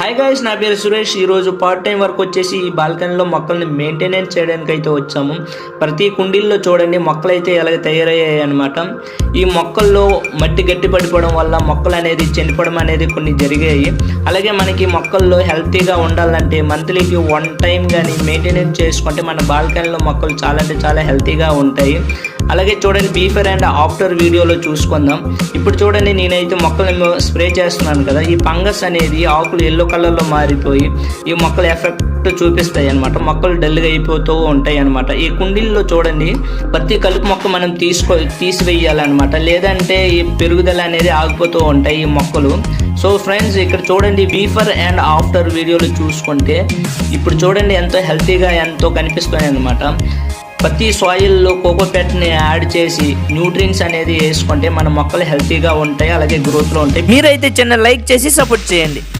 Hi guys నా పేరు సురేష్. ఈరోజు పార్ట్ టైం వర్క్ వచ్చేసి ఈ బాల్కనీలో మొక్కల్ని మెయింటెనెన్స్ చేయడానికి అయితే వచ్చాము. ప్రతి కుండీల్లో చూడండి మొక్కలు అయితే ఎలాగ తయారయ్యాయి అనమాట ఈ మొక్కల్లో మట్టి గట్టి పడిపోవడం వల్ల మొక్కలు అనేది చనిపోవడం అనేది కొన్ని జరిగాయి. అలాగే మనకి మొక్కల్లో హెల్తీగా ఉండాలంటే మంత్లీకి వన్ టైం కానీ మెయింటెనెన్స్ చేసుకుంటే మన బాల్కనీలో మొక్కలు చాలా అంటే చాలా హెల్తీగా ఉంటాయి. అలాగే చూడండి బీఫర్ అండ్ ఆఫ్టర్ వీడియోలో చూసుకుందాం. ఇప్పుడు చూడండి నేనైతే మొక్కలు స్ప్రే చేస్తున్నాను కదా. ఈ ఫంగస్ అనేది ఆకులు ఎల్లో కలర్లో మారిపోయి ఈ మొక్కలు ఎఫెక్ట్ చూపిస్తాయి అనమాట మొక్కలు డల్గా అయిపోతూ ఉంటాయి అనమాట ఈ కుండీల్లో చూడండి ప్రతి కలుపు మొక్క మనం తీసుకో తీసివేయాలన్నమాట. లేదంటే ఈ పెరుగుదల అనేది ఆగిపోతూ ఉంటాయి ఈ మొక్కలు. సో ఫ్రెండ్స్ ఇక్కడ చూడండి బీఫర్ అండ్ ఆఫ్టర్ వీడియోలు చూసుకుంటే ఇప్పుడు చూడండి ఎంతో హెల్తీగా ఎంతో కనిపిస్తున్నాయి అనమాట ప్రతి సాయిల్లో కోకోపెట్ని యాడ్ చేసి న్యూట్రియన్స్ అనేది వేసుకుంటే మన మొక్కలు హెల్తీగా ఉంటాయి అలాగే గ్రోత్లో ఉంటాయి. మీరైతే చిన్న లైక్ చేసి సపోర్ట్ చేయండి.